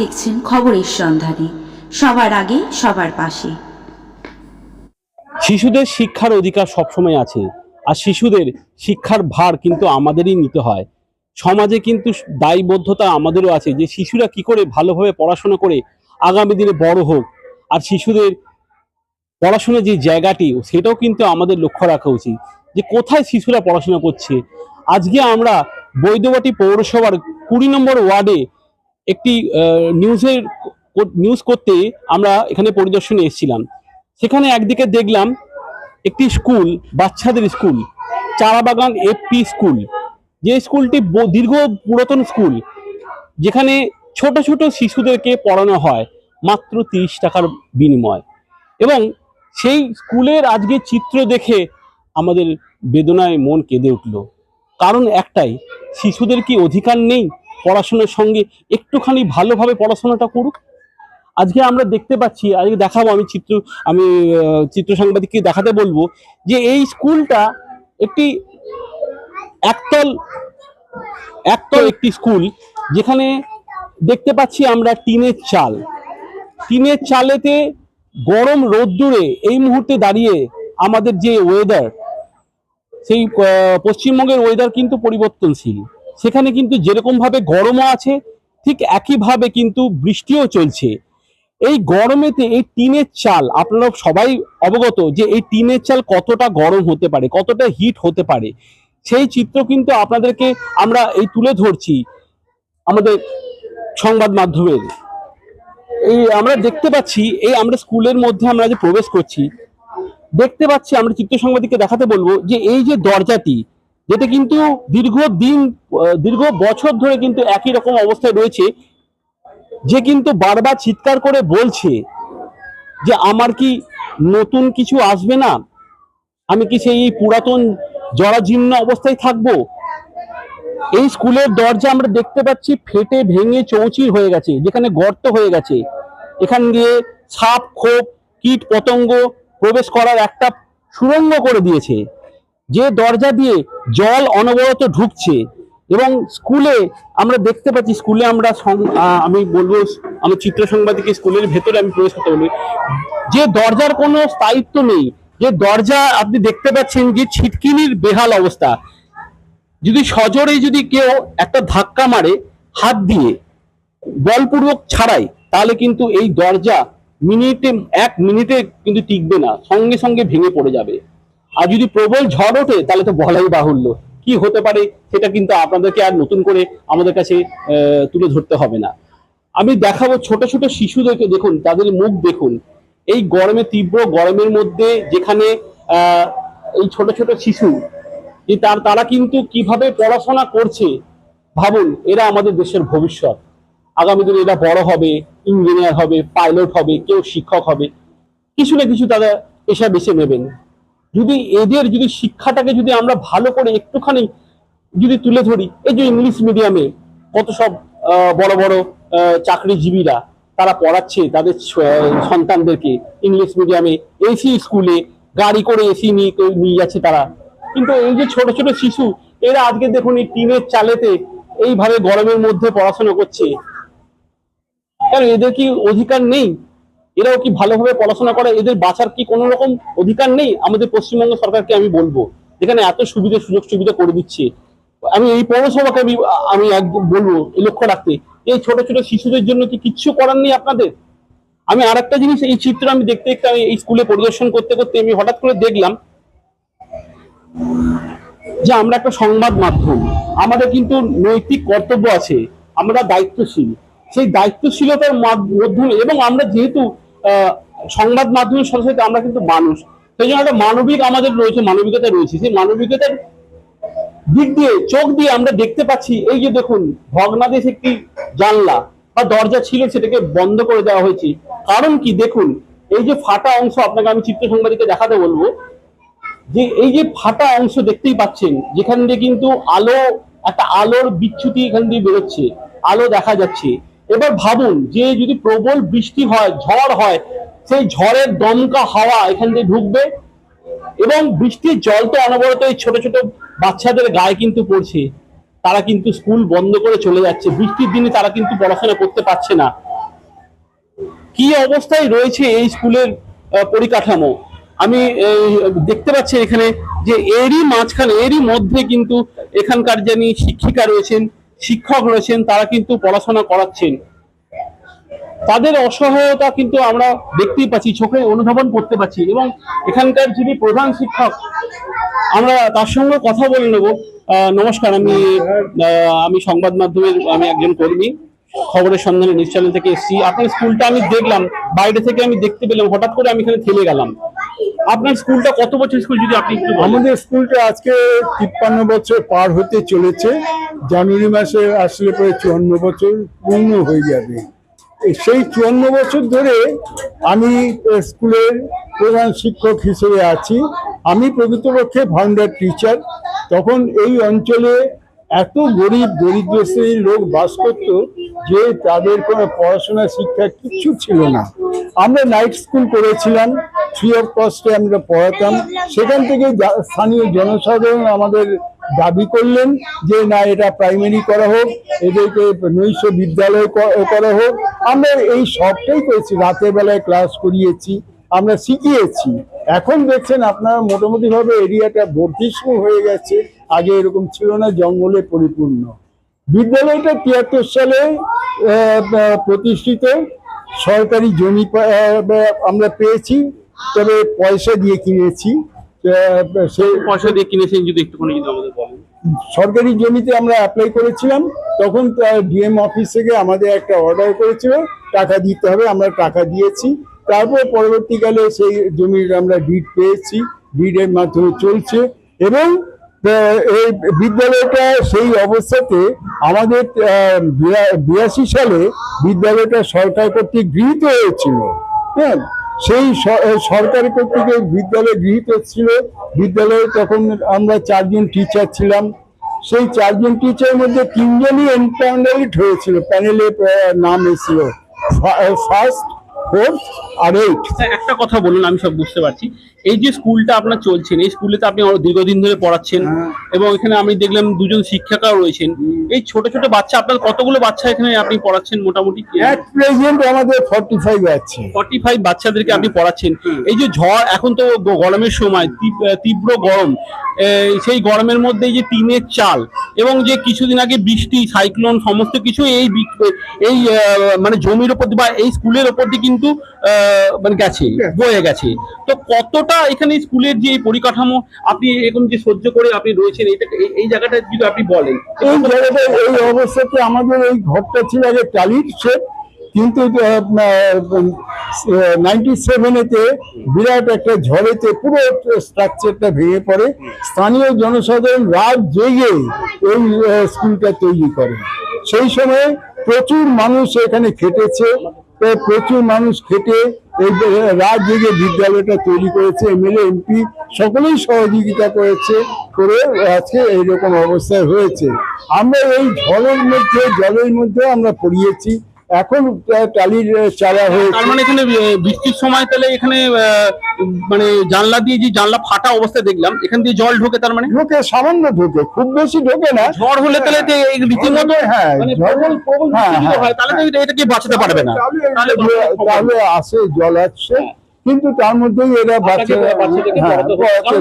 দেখছেন খবরের সন্ধানে। সবার আগে, সবার পাশে। শিশুদের শিক্ষার অধিকার সবসময় আছে, আর শিশুদের শিক্ষার ভার কিন্তু আমাদেরই নিতে হয়। সমাজে কিন্তু দায়বদ্ধতা আমাদেরও আছে যে শিশুরা কি করে ভালোভাবে পড়াশোনা করে আগামী দিনে বড় হোক, আর শিশুদের পড়াশোনার যে জায়গাটি, সেটাও কিন্তু আমাদের লক্ষ্য রাখা উচিত যে কোথায় শিশুরা পড়াশোনা করছে। আজকে আমরা বৈদ্যবাটি পৌরসভার কুড়ি নম্বর ওয়ার্ডে একটি নিউজের নিউজ করতে আমরা এখানে পরিদর্শনে এসেছিলাম। সেখানে একদিকে দেখলাম একটি স্কুল বাচ্চাদের স্কুল চারাবাগান এফপি স্কুল যে স্কুলটি দীর্ঘ পুরাতন স্কুল যেখানে ছোট ছোট শিশুদেরকে পড়ানো হয় মাত্র তিরিশ টাকার বিনিময়। এবং সেই স্কুলের আজকে চিত্র দেখে আমাদের বেদনায় মন কেঁদে উঠল। কারণ একটাই, শিশুদের কি অধিকার নেই? পড়াশোনার সঙ্গে একটুখানি ভালোভাবে পড়াশোনাটা করুক। আজকে আমরা দেখতে পাচ্ছি, আজকে দেখাবো আমি চিত্র আমি চিত্র সাংবাদিককে দেখাতে বলব যে এই স্কুলটা একটি একতল একতল একটি স্কুল যেখানে দেখতে পাচ্ছি আমরা টিনের চাল। টিনের চালেতে গরম রোদ্দুরে এই মুহূর্তে দাঁড়িয়ে আমাদের যে ওয়েদার সেই পশ্চিমবঙ্গের ওয়েদার কিন্তু পরিবর্তনশীল। সেখানে কিন্তু যেরকমভাবে গরমও আছে, ঠিক একইভাবে কিন্তু বৃষ্টিও চলছে। এই গরমেতে এই টিনের চাল, আপনারা সবাই অবগত যে এই টিনের চাল কতটা গরম হতে পারে, কতটা হিট হতে পারে, সেই চিত্র কিন্তু আপনাদেরকে আমরা এই তুলে ধরছি আমাদের সংবাদ মাধ্যমের। এই আমরা দেখতে পাচ্ছি, এই আমরা স্কুলের মধ্যে আমরা যে প্রবেশ করছি, দেখতে পাচ্ছি আমরা চিত্র সাংবাদিককে দেখাতে বলব যে এই যে দরজাটি যেটা কিন্তু দীর্ঘ দিন দীর্ঘ বছর ধরে কিন্তু একই রকম অবস্থায় রয়েছে। যে কিন্তু বারবার চিৎকার করে বলছে যে, আমার কি নতুন কিছু আসবে না? আমি কি সেই পুরাতন জরাজীর্ণ অবস্থায় থাকব? এই স্কুলের দরজা আমরা দেখতে পাচ্ছি ফেটে ভেঙে চৌচির হয়ে গেছে, যেখানে গর্ত হয়ে গেছে। এখান দিয়ে সাপ, খোপ, কীট, পতঙ্গ প্রবেশ করার একটা সুরঙ্গ করে দিয়েছে। যে দরজা দিয়ে জল অনবরত ঢুকছে এবং স্কুলে আমরা দেখতে পাচ্ছি, স্কুলে আমরা আমি বলব, আমি চিত্র সাংবাদিক স্কুলের ভেতরে আমি প্রবেশ করতে বলব। যে দরজার কোনো স্থায়িত্ব নেই, যে দরজা আপনি দেখতে পাচ্ছেন যে ছিটকিনির বেহাল অবস্থা। যদি সজোরে যদি কেউ একটা ধাক্কা মারে হাত দিয়ে, বলপূর্বক ছাড়াই, তাহলে কিন্তু এই দরজা মিনিটে, এক মিনিটে কিন্তু টিকবে না, সঙ্গে সঙ্গে ভেঙে পড়ে যাবে। আর যদি প্রবল ঝড় ওঠে, তাহলে তো বলাই বাহুল্য। কি হতে পারে, সেটা কিন্তু আপনাদেরকে আর নতুন করে আমাদের কাছে তুলে ধরতে হবে না। আমি দেখাবো ছোট ছোট শিশুদেরকে, দেখুন, তাদের মুখ দেখুন। এই গরমে, তীব্র গরমের মধ্যে যেখানে এই ছোট ছোট শিশু তার, তারা কিন্তু কীভাবে পড়াশোনা করছে, ভাবুন, এরা আমাদের দেশের ভবিষ্যৎ। আগামী দিনে এরা বড় হবে ইঞ্জিনিয়ার হবে পাইলট হবে, কেউ শিক্ষক হবে। কিছু না কিছু তারা পেশা বেছে নেবেন। যদি এদের যদি শিক্ষাটাকে যদি আমরা ভালো করে একটুখানি যদি তুলে ধরি, এই যে ইংলিশ মিডিয়ামে কত সব বড় বড় চাকরিজীবীরা তারা পড়াচ্ছে তাদের সন্তানদেরকে ইংলিশ মিডিয়ামে এসি স্কুলে গাড়ি করে এসি নিয়ে নিয়ে যাচ্ছে তারা। কিন্তু এই যে ছোট ছোট শিশু, এরা আজকে দেখুন এই টিনের চালেতে এইভাবে গরমের মধ্যে পড়াশোনা করছে। কেন এদের কি অধিকার নেই? এরাও কি ভালোভাবে পড়াশোনা করে? এদের বাঁচার কি কোনো রকম অধিকার নেই? আমাদের পশ্চিমবঙ্গ সরকারকে আমি বলব, যেখানে এত সুবিধা, সুযোগ সুবিধা করে দিচ্ছে। আমি এই পৌরসভাকে আমি আমি একদম বলব লক্ষ্য রাখতে। এই ছোট ছোট শিশুদের জন্য কি কিচ্ছু করার নেই আপনাদের? আমি আর একটা জিনিস, এই চিত্র আমি দেখতে দেখতে আমি এই স্কুলে পরিদর্শন করতে করতে আমি হঠাৎ করে দেখলাম যে আমরা একটা সংবাদ মাধ্যম, আমাদের কিন্তু নৈতিক কর্তব্য আছে, আমরা দায়িত্বশীল। সেই দায়িত্বশীলতার মাধ- মাধ্যমে, এবং আমরা যেহেতু সংবাদ মাধ্যমের সাথে সাথে আমরা কিন্তু মানুষ। সেই জন্য একটা মানবিক আমাদের রয়েছে, মানবিকতা রয়েছে। সেই মানবিকতার দিক দিয়ে, চোখ দিয়ে আমরা দেখতে পাচ্ছি, এই যে দেখুন, ভগ্নাদেশ একটি জানলা বা দরজা ছিল, সেটাকে বন্ধ করে দেওয়া হয়েছে। কারণ কি? দেখুন, এই যে ফাটা অংশ, আপনাকে আমি চিত্র সাংবাদিককে দেখাতে বলব, যে এই যে ফাটা অংশ দেখতেই পাচ্ছেন, যেখান দিয়ে কিন্তু আলো, একটা আলোর বিচ্ছুতি এখান দিয়ে বেরোচ্ছে, আলো দেখা যাচ্ছে। এবার ভাবুন, যে যদি প্রবল বৃষ্টি হয়, ঝড় হয়, সেই ঝড়ের দমকা হাওয়া এখান দিয়ে ঢুকবে এবং বৃষ্টির জল তো অনবরত এই ছোট ছোট বাচ্চাদের গায়ে কিন্তু পড়ছে। তারা কিন্তু স্কুল বন্ধ করে চলে যাচ্ছে। বৃষ্টির দিনে তারা কিন্তু পড়াশোনা করতে পারছে না। কি অবস্থায় রয়েছে এই স্কুলের পরিকাঠামো? আমি দেখতে পাচ্ছি এখানে যে এরই মাঝখানে, এরই মধ্যে কিন্তু এখানকার যিনি শিক্ষিকা রয়েছেন শিক্ষক রয়েছেন, তারা কিন্তু পড়াশোনা করাচ্ছেন। তাদের অসহায়তা কিন্তু আমরা দেখতেই পাচ্ছি, চোখে অনুধাবন করতে পারছি এবং এখানকার যিনি প্রধান শিক্ষক, আমরা তার সঙ্গে কথা বলে নেব। নমস্কার, আমি আমি সংবাদ মাধ্যমের, আমি একজন কর্মী, খবরের সন্ধানে নিউজ চ্যানেল থেকে এসেছি। আপনার স্কুলটা আমি দেখলাম, বাইরে থেকে আমি দেখতে পেলাম, হঠাৎ করে আমি এখানে থেমে গেলাম। আপনার স্কুলটা কত বছর স্কুল, যদি আপনি আমাদের স্কুলটা আজকে তিপ্পান্ন বছর পার হতে চলেছে। জানুয়ারি মাসে আসলে পরে চুয়ান্ন বছর পূর্ণ হয়ে যাবে। সেই চুয়ান্ন বছর ধরে আমি স্কুলের প্রধান শিক্ষক হিসেবে আছি। আমি প্রকৃতপক্ষে ভান্ডার টিচার তখন এই অঞ্চলে এত গরিব দরিদ্র শ্রেণির লোক বাস করত যে তাদের কোনো পড়াশোনা, শিক্ষা কিচ্ছু ছিল না। আমরা নাইট স্কুল করেছিলাম ফ্রি অফ কস্টে আমরা পড়াতাম। সেখান থেকে স্থানীয় জনসাধারণ আমাদের দাবি করলেন যে, না, এটা প্রাইমারি করা হোক, এদেরকে নৈশ বিদ্যালয় করা হোক। আমরা এই সবটাই করেছি, রাতের বেলায় ক্লাস করিয়েছি, আমরা শিখিয়েছি। এখন দেখছেন আপনারা মোটামুটিভাবে এরিয়াটা বর্ধিষ্ণু হয়ে গেছে। আগে এরকম ছিল না জঙ্গলে পরিপূর্ণ। বিদ্যালয়টা তিয়াত্তর সালে প্রতিষ্ঠিত। সরকারি জমি আমরা পেয়েছি তবে পয়সা দিয়ে কিনেছি। আহ, সে পয়সা দিয়ে কিনেছেন যদি একটুখানি যদি আমাদের বলেন। সরকারি জমিতে আমরা অ্যাপ্লাই করেছিলাম তখন ডিএম অফিস থেকে আমাদের একটা অর্ডার করেছিল টাকা দিতে হবে আমরা টাকা দিয়েছি। তারপর পরবর্তীকালে সেই জমির আমরা ডিড পেয়েছি ডিডের মাধ্যমে চলছে। এবং এই বিদ্যালয়টা সেই অবস্থাতে আমাদের বিরাশি সালে বিদ্যালয়টা সরকার কর্তৃক গৃহীত হয়েছিল। হ্যাঁ? সেই সরকার কর্তৃক বিদ্যালয় গৃহীত ছিল বিদ্যালয়ে তখন আমরা চারজন টিচার ছিলাম। সেই চারজন টিচারের মধ্যে তিনজনই এনপ্যানেলিট হয়েছিল। প্যানেলে নাম এসেছিল। ফার্স্ট ফোর্থ আর এইট একটা কথা বলুন, আমি সব বুঝতে পারছি। এই যে স্কুলটা আপনার চলছেন এই স্কুলেতে আপনি দীর্ঘদিন ধরে পড়াচ্ছেন হ্যাঁ। এবং এখানে আমি দেখলাম দুজন শিক্ষিকাও রয়েছেন। এই ছোট ছোট বাচ্চা আপনার কতগুলো বাচ্চা এখানে আপনি পড়াচ্ছেন মোটামুটি? প্রেজেন্ট আমাদের আছে। বাচ্চাদেরকে আপনি পড়াচ্ছেন। এই যে ঝড় এখন তো গরমের সময় তীব- তীব্র গরম। সেই গরমের মধ্যে এই যে টিনের চাল এবং যে কিছুদিন আগে বৃষ্টি সাইক্লোন সমস্ত কিছু এই এই মানে জমির ওপর বা এই স্কুলের ওপর দিয়ে কিন্তু মানে গেছে বয়ে গেছে। তো কতটা এখানে স্কুলের যে পরিকাঠামো আপনি এরকম যে সহ্য করে আপনি রয়েছেন এই জায়গাটা যদি আপনি বলেন। এই জায়গাটা, এই অবস্থাতে আমাদের এই ঘরটা ছিল আগে টালির শেপ কিন্তু নাইনটি সেভেনেতে বিরাট একটা ঝড়েতে পুরো স্ট্রাকচারটা ভেঙে পড়ে। স্থানীয় জনসাধারণ রাত জেগে এই স্কুলটা তৈরি করে। সেই সময় প্রচুর মানুষ এখানে খেটেছে। প্রচুর মানুষ খেটে এই রাত জেগে বিদ্যালয়টা তৈরি করেছে, এমএলএ, এমপি, সকলেই সহযোগিতা করেছে করে আজকে এইরকম অবস্থায় হয়েছে। আমরা এই ঝড়ের মধ্যে, জলের মধ্যে আমরা পড়িয়েছি। এখন টালির চালা হয়ে তার মানে এখানে বৃষ্টির সময় তাহলে এখানে মানে জানলা দিয়ে যে জানলা ফাটা অবস্থায় দেখলাম এখান দিয়ে জল ঢোকে তার মানে? ঢোকে সামান্য ঢোকে খুব বেশি ঢোকে না। ঝড় হলে তাহলে এই রীতিমতো হ্যাঁ মানে হ্যাঁ, যদি হ্যাঁ, হয় তাহলে এটা- এটাকে বাঁচাতে পারবে না। তাহলে আসে জল আসছে। কিন্তু তার মধ্যেই এরা বাচ্চা হ্যাঁ,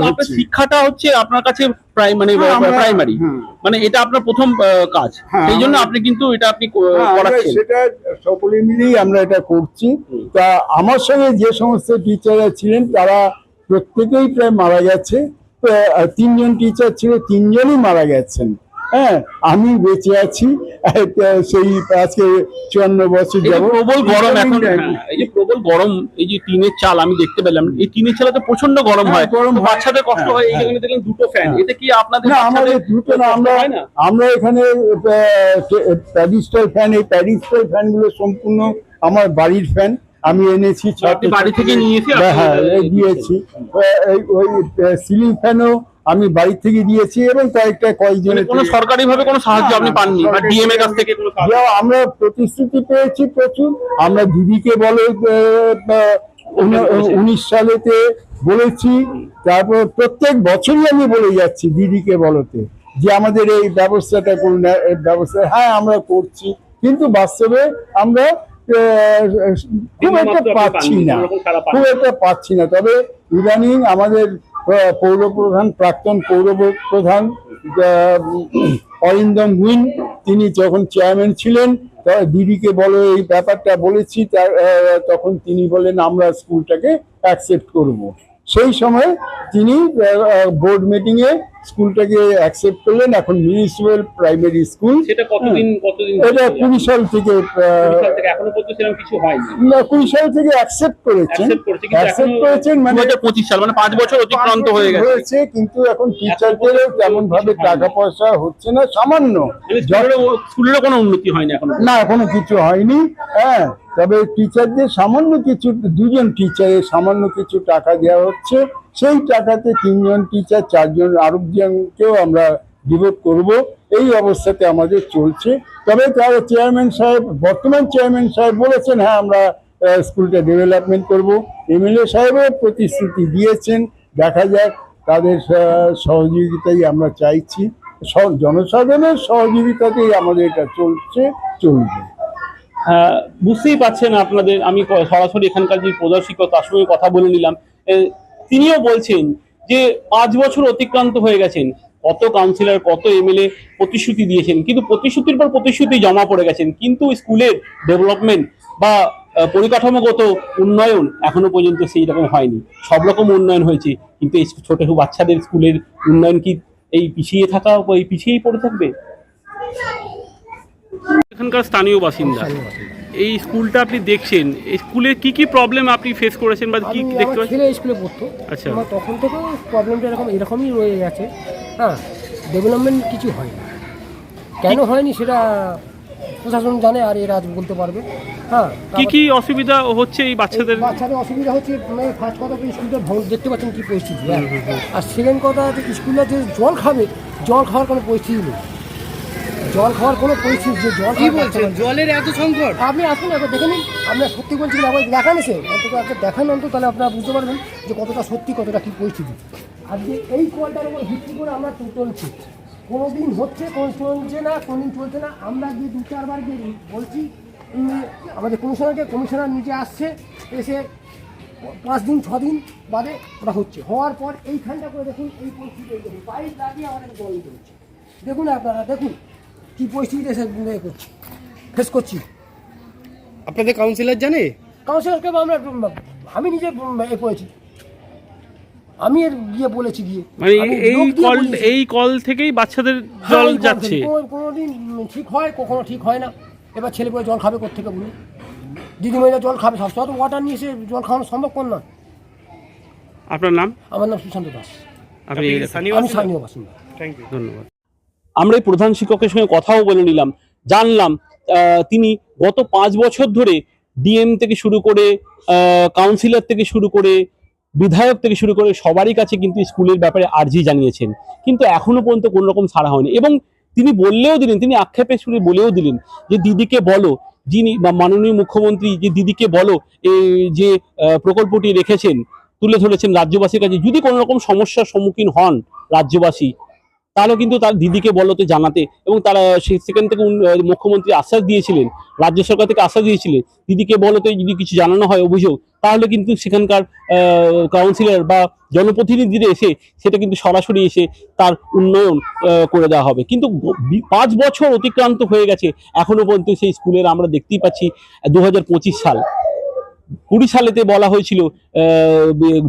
হচ্ছে। শিক্ষাটা হচ্ছে আপনার কাছে প্রাই মানে হ্যাঁ, প্রাইমারি হ্যাঁ। মানে এটা আপনার প্রথম কাজ। হ্যাঁ, সেই জন্য আপনি কিন্তু এটা আপনি হ্যাঁ, করাচ্ছেন। সেটা সকলে মিলেই আমরা এটা করছি। তা আমার সঙ্গে যে সমস্ত টিচাররা ছিলেন তারা প্রত্যেকেই প্রায় মারা গেছে। তিনজন টিচার ছিল তিনজনই মারা গেছেন। হ্যাঁ আমি বেঁচে আছি। সেই আজকে চুয়ান্ন বছর এই যে যাবত প্রবল গরম এখন হ্যাঁ, এই যে প্রবল গরম এই যে টিনের চাল আমি দেখতে পেলাম এই টিনের চালে তো প্রচণ্ড গরম হ্যাঁ, হয়। গরম বাচ্চাদের কষ্ট হ্যাঁ, হয় এই হ্যাঁ। দেখলাম দুটো ফ্যান। এতে কি আপনাদের না আমাদের দুটো না আমরা আমরা এখানে প্যাডিস্টাল ফ্যান এই প্যাডিস্টাল ফ্যানগুলো সম্পূর্ণ আমার বাড়ির ফ্যান আমি এনেছি আপনি বাড়ি থেকে নিয়ে হ্যাঁ দিয়েছি। ওই সিলিং ফ্যানও আমি বাড়ি থেকে দিয়েছি এবং কয়েকটা মানে কয়েকজনের কোনো সরকারি ভাবে কোনো সাহায্য আপনি পাননি? বা ডিএম এর কাছ থেকে কোনো আমরা প্রতিশ্রুতি পেয়েছি প্রচুর। আমরা দিদিকে বলে উনিশ সালেতে বলেছি তারপর প্রত্যেক বছরই আমি বলে যাচ্ছি দিদিকে বলতে যে আমাদের এই ব্যবস্থাটা করুন ব্যবস্থা হ্যাঁ আমরা করছি কিন্তু বাস্তবে আমরা খুব একটা পাচ্ছি না। খুব একটা পাচ্ছি না। তবে ইদানিং আমাদের পৌর প্রধান প্রাক্তন পৌর প্রধান অরিন্দম গুইন তিনি যখন চেয়ারম্যান ছিলেন দিদিকে বলো এই ব্যাপারটা বলেছি তার তখন তিনি বলেন আমরা স্কুলটাকে অ্যাকসেপ্ট করব। সেই সময় তিনি বোর্ড মিটিং এ স্কুলটাকে অ্যাকসেপ্ট করলেন এখন মিউনিসিপ্যাল প্রাইমারি স্কুল সেটা কতদিন কতদিন এটা কুড়ি সাল থেকে কুড়ি সাল থেকে এখনও পর্যন্ত সেরকম কিছু হয়নি। না, কুড়ি সাল থেকে অ্যাকসেপ্ট করেছেন। অ্যাকসেপ্ট এখনও করেছেন মানে পঁচিশ সাল মানে পাঁচ বছর অতিক্রান্ত হয়ে গেছে। হয়েছে কিন্তু এখন টিচারদেরও তেমন ভাবে টাকা পয়সা হচ্ছে না সামান্য। মানে স্কুলেরও কোনো উন্নতি হয়নি এখন না এখনও কিছু হয়নি হ্যাঁ। তবে টিচারদের সামান্য কিছু দুজন টিচারের সামান্য কিছু টাকা দেওয়া হচ্ছে। সেই টাকাতে তিনজন টিচার চারজন আরেকজনকেও আমরা ডিভোট করব। এই অবস্থাতে আমাদের চলছে। তবে তার চেয়ারম্যান সাহেব, বর্তমান চেয়ারম্যান সাহেব বলেছেন হ্যাঁ আমরা স্কুলটা ডেভেলপমেন্ট করব। এমএলএ সাহেবও প্রতিশ্রুতি দিয়েছেন। দেখা যাক তাদের সহযোগিতাই আমরা চাইছি। জনসাধারণের সহযোগিতাতেই আমাদের এটা চলছে, চলবে। বুঝতেই পাচ্ছেন আপনাদের, আমি সরাসরি এখানকার যে প্রধান শিক্ষক তার সঙ্গে কথা বলে নিলাম। তিনিও বলছেন যে পাঁচ বছর অতিক্রান্ত হয়ে গেছেন। কত কাউন্সিলর কত এমএলএ প্রতিশ্রুতি দিয়েছেন। কিন্তু প্রতিশ্রুতির পর প্রতিশ্রুতি জমা পড়ে গেছেন। কিন্তু স্কুলের ডেভেলপমেন্ট বা পরিকাঠামোগত উন্নয়ন এখনও পর্যন্ত সেই রকম হয়নি। সব রকম উন্নয়ন হয়েছে। কিন্তু এই ছোট ছোট বাচ্চাদের স্কুলের উন্নয়ন কি এই পিছিয়ে থাকা এই পিছিয়েই পড়ে থাকবে? এখানকার স্থানীয় বাসিন্দা। এই স্কুলটা আপনি দেখছেন এই স্কুলে কি কি প্রবলেম আপনি ফেস করেছেন বা কি দেখতে পাচ্ছেন? ছেলে স্কুলে পড়তো। আচ্ছা। আমার তখন থেকেও প্রবলেমটা এরকম এরকমই রয়ে গেছে। হ্যাঁ ডেভেলপমেন্ট কিছু হয়নি। কেন হয়নি সেটা প্রশাসন জানে আর এরা বলতে পারবে। হ্যাঁ কি কি অসুবিধা হচ্ছে এই বাচ্চাদের? বাচ্চাদের অসুবিধা হচ্ছে মানে ফার্স্ট কথা তো স্কুলটা ভবন দেখতে পাচ্ছেন কি পরিস্থিতি হ্যাঁ। আর সেকেন্ড কথা হচ্ছে স্কুলে যে জল খাবে জল খাওয়ার কোনো পরিস্থিতি নেই। জল খাওয়ার কোনো পরিস্থিতি যে জল কি বলছে জলের এত সংকট? আপনি আসুন একবার দেখে নিন। আপনার সত্যি বলছি না আমাকে দেখান এসে। অন্তত একবার দেখান অন্তত তাহলে আপনারা বুঝতে পারবেন যে কতটা সত্যি কতটা কী পরিস্থিতি। আজকে এই কলটার উপর ভিত্তি করে আমরা চলছি। কোনো দিন হচ্ছে কোনো চলছে না কোনো দিন চলছে না আমরা গিয়ে দু চারবার গিয়ে বলছি আমাদের কমিশনারকে কমিশনার নিচে আসছে এসে পাঁচ দিন ছ দিন বাদে ওটা হচ্ছে। হওয়ার পর এইখানটা করে দেখুন এই পরিস্থিতি দেখুন। পাইপ লাগিয়ে আমাদের জল হচ্ছে। দেখুন আপনারা দেখুন। কী পরিস্থিতিতে করছি। ফেস করছি। আপনাদের কাউন্সিলর জানে? কাউন্সিলরকে আমরা আমি নিজে এ করেছি। আমি এর গিয়ে বলেছি গিয়ে। মানে এই কল এই কল থেকেই বাচ্চাদের হ্যাঁ, জল যাচ্ছে। কোনোদিন ঠিক হয় কখনো ঠিক হয় না। এবার ছেলে করে জল খাবে কোথেকে বলুন? দিদিমণিরা জল খাবে সবসময় তো ওয়াটার নিয়ে এসে জল খাওয়ানো সম্ভব কোন না। আপনার নাম? আমার নাম সুশান্ত দাস। আপনি আমি স্থানীয় বাসিন্দা। থ্যাংক ইউ ধন্যবাদ। আমরা এই প্রধান শিক্ষকের সঙ্গে কথাও বলে নিলাম। জানলাম তিনি গত পাঁচ বছর ধরে ডিএম থেকে শুরু করে কাউন্সিলর থেকে শুরু করে, বিধায়ক থেকে শুরু করে সবারই কাছে কিন্তু স্কুলের ব্যাপারে আর্জি জানিয়েছেন। কিন্তু এখনও পর্যন্ত কোনো রকম সাড়া হয়নি। এবং তিনি বললেও দিলেন, তিনি আক্ষেপের সুরে বলেও দিলেন যে, দিদিকে বলো, যিনি বা মাননীয় মুখ্যমন্ত্রী, যে দিদিকে বলো এই যে প্রকল্পটি রেখেছেন, তুলে ধরেছেন রাজ্যবাসীর কাছে, যদি কোনো রকম সমস্যার সম্মুখীন হন রাজ্যবাসী তাহলে কিন্তু তার দিদিকে বলতে জানাতে এবং তারা সেখান থেকে মুখ্যমন্ত্রী আশ্বাস দিয়েছিলেন, রাজ্য সরকার থেকে আশ্বাস দিয়েছিলেন, দিদিকে বলতে যদি কিছু জানানো হয় অভিযোগ, তাহলে কিন্তু সেখানকার কাউন্সিলর বা জনপ্রতিনিধিরা এসে সেটা কিন্তু সরাসরি এসে তার উন্নয়ন করে দেওয়া হবে। কিন্তু পাঁচ বছর অতিক্রান্ত হয়ে গেছে এখনও পর্যন্ত সেই স্কুলের আমরা দেখতেই পাচ্ছি দু হাজার পঁচিশ সাল। কুড়ি সালেতে বলা হয়েছিল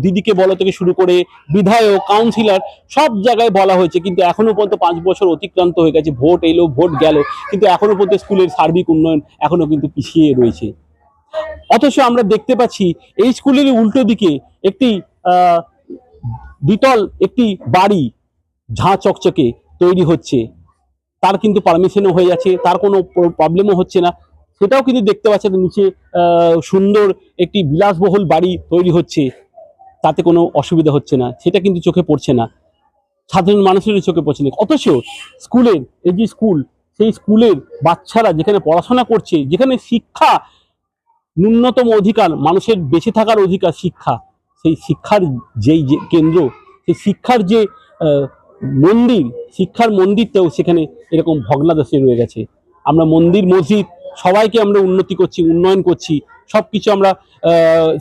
দিদিকে বলা থেকে শুরু করে বিধায়ক কাউন্সিলর সব জায়গায় বলা হয়েছে। কিন্তু এখনও পর্যন্ত পাঁচ বছর অতিক্রান্ত হয়ে গেছে, ভোট এলো, ভোট গেল, কিন্তু এখনও পর্যন্ত স্কুলের সার্বিক উন্নয়ন এখনও কিন্তু পিছিয়ে রয়েছে। অথচ আমরা দেখতে পাচ্ছি, এই স্কুলের উল্টো দিকে একটি দ্বিতল একটি বাড়ি ঝাঁ চকচকে তৈরি হচ্ছে। তার কিন্তু পারমিশনও হয়ে যাচ্ছে, তার কোনো প্রবলেমও হচ্ছে না। সেটাও কিন্তু দেখতে পাচ্ছেন নিচে সুন্দর একটি বিলাসবহুল বাড়ি তৈরি হচ্ছে। তাতে কোনো অসুবিধা হচ্ছে না। সেটা কিন্তু চোখে পড়ছে না। সাধারণ মানুষের চোখে পড়ছে না। অথচ স্কুলের, এই যে স্কুল, সেই স্কুলের বাচ্চারা যেখানে পড়াশোনা করছে, যেখানে শিক্ষা ন্যূনতম অধিকার, মানুষের বেঁচে থাকার অধিকার শিক্ষা, সেই শিক্ষার যেই যে কেন্দ্র, সেই শিক্ষার যে মন্দির, শিক্ষার মন্দিরটাও সেখানে এরকম ভগ্নাদশে রয়ে গেছে। আমরা মন্দির, মসজিদ সবাইকে আমরা উন্নতি করছি, উন্নয়ন করছি সব কিছু আমরা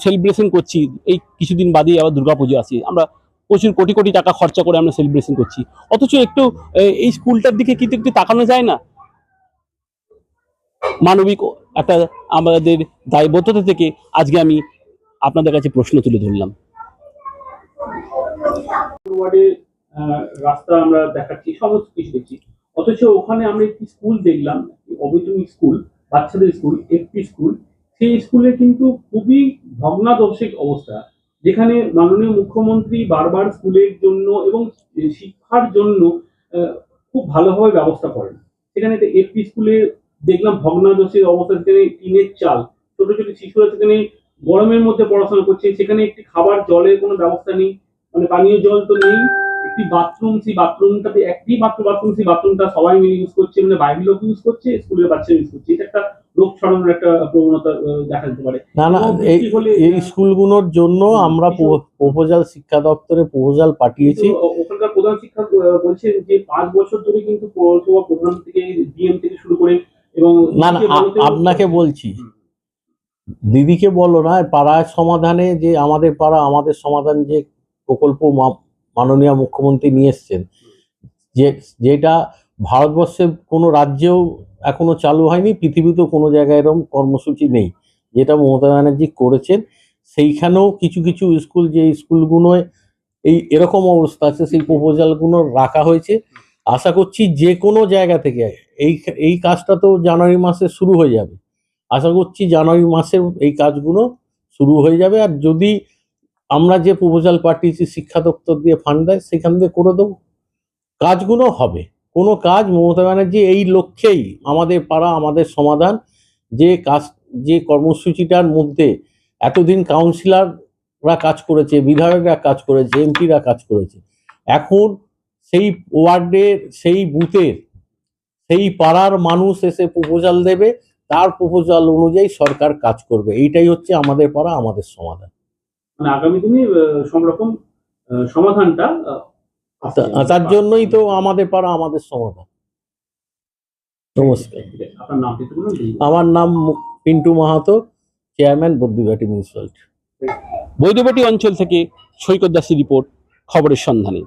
সেলিব্রেশন করছি। এই কিছুদিন বাদেই আবার দুর্গাপুজো আসি। আমরা প্রচুর কোটি কোটি টাকা খরচা করে আমরা সেলিব্রেশন করছি। অথচ একটু এই স্কুলটার দিকে কিন্তু একটু তাকানো যায় না। মানবিক একটা আমাদের দায়বদ্ধতা থেকে আজকে আমি আপনাদের কাছে প্রশ্ন তুলে ধরলাম। রাস্তা আমরা দেখাচ্ছি, সমস্ত কিছু দেখছি। অথচ ওখানে আমরা একটি স্কুল দেখলাম, অবৈতনিক স্কুল। বাচ্চাদের স্কুল একটি স্কুল, সেই স্কুলে কিন্তু খুবই ভগ্নাদর্শিক অবস্থা। যেখানে মাননীয় মুখ্যমন্ত্রী বারবার স্কুলের জন্য এবং শিক্ষার জন্য খুব ভালোভাবে ব্যবস্থা করেন। সেখানে একটা স্কুলে দেখলাম ভগ্নাদর্শিক অবস্থা, সেখানে টিনের চাল, ছোট ছোট শিশুরা সেখানে গরমের মধ্যে পড়াশোনা করছে, সেখানে একটি খাবার, জলের কোনো ব্যবস্থা নেই মানে পানীয় জল তো নেই। একটি বাথরুম সেই বাথরুমটাতে একটি মাত্র বাথরুম সেই বাথরুমটা সবাই মিলে ইউজ করছে মানে বাইরের লোক ইউজ করছে স্কুলের বাচ্চা ইউজ করছে। এটা একটা রোগ ছড়ানোর একটা প্রবণতা দেখা যেতে পারে। না না এই এই স্কুলগুলোর জন্য আমরা প্রপোজাল শিক্ষা দপ্তরে প্রপোজাল পাঠিয়েছি। ওখানকার প্রধান শিক্ষক বলছেন যে পাঁচ বছর ধরে কিন্তু পৌরসভা প্রধান থেকে ডিএম থেকে শুরু করে এবং না না আপনাকে বলছি। দিদিকে বলো না পাড়ার সমাধানে যে আমাদের পাড়া আমাদের সমাধান যে প্রকল্প মাননীয় মুখ্যমন্ত্রী নিয়ে এসছেন। যে, যেটা ভারতবর্ষের কোনো রাজ্যেও এখনও চালু হয়নি, পৃথিবীতেও কোনো জায়গায় এরকম কর্মসূচি নেই। যেটা মমতা ব্যানার্জি করেছেন, সেইখানেও কিছু কিছু স্কুল, যে স্কুলগুলোয় এই এরকম অবস্থা আছে, সেই প্রপোজালগুলো রাখা হয়েছে। আশা করছি যে কোনো জায়গা থেকে, এই এই কাজটা তো জানুয়ারি মাসে শুরু হয়ে যাবে। আশা করছি জানুয়ারি মাসে এই কাজগুলো শুরু হয়ে যাবে। আর যদি আমরা যে প্রপোজাল পাঠিয়েছি শিক্ষা দপ্তর দিয়ে ফান্ড দেয়, সেখান দিয়ে করে দেবো। কাজগুলো হবে। কোনো কাজ মমতা ব্যানার্জি এই লক্ষ্যেই আমাদের পাড়া, আমাদের সমাধান। যে কাজ, যে কর্মসূচিটার মধ্যে এতদিন কাউন্সিলররা কাজ করেছে, বিধায়করা কাজ করেছে এমপিরা কাজ করেছে, এখন সেই ওয়ার্ডের সেই বুথের সেই পাড়ার মানুষ এসে প্রপোজাল দেবে। তার প্রপোজাল অনুযায়ী সরকার কাজ করবে। এইটাই হচ্ছে আমাদের পাড়া, আমাদের সমাধান। মানে আগামী দিনে রকম সমাধানটা তার জন্যই তো আমাদের পাড়া আমাদের সমাধান। নমস্কার। আমার নাম পিন্টু মাহাতো চেয়ারম্যান বৈদ্যবাটি মিউনিসিপালিটি বৈদ্যবাটি অঞ্চল থেকে সৈকত দাসের রিপোর্ট খবরের সন্ধানে।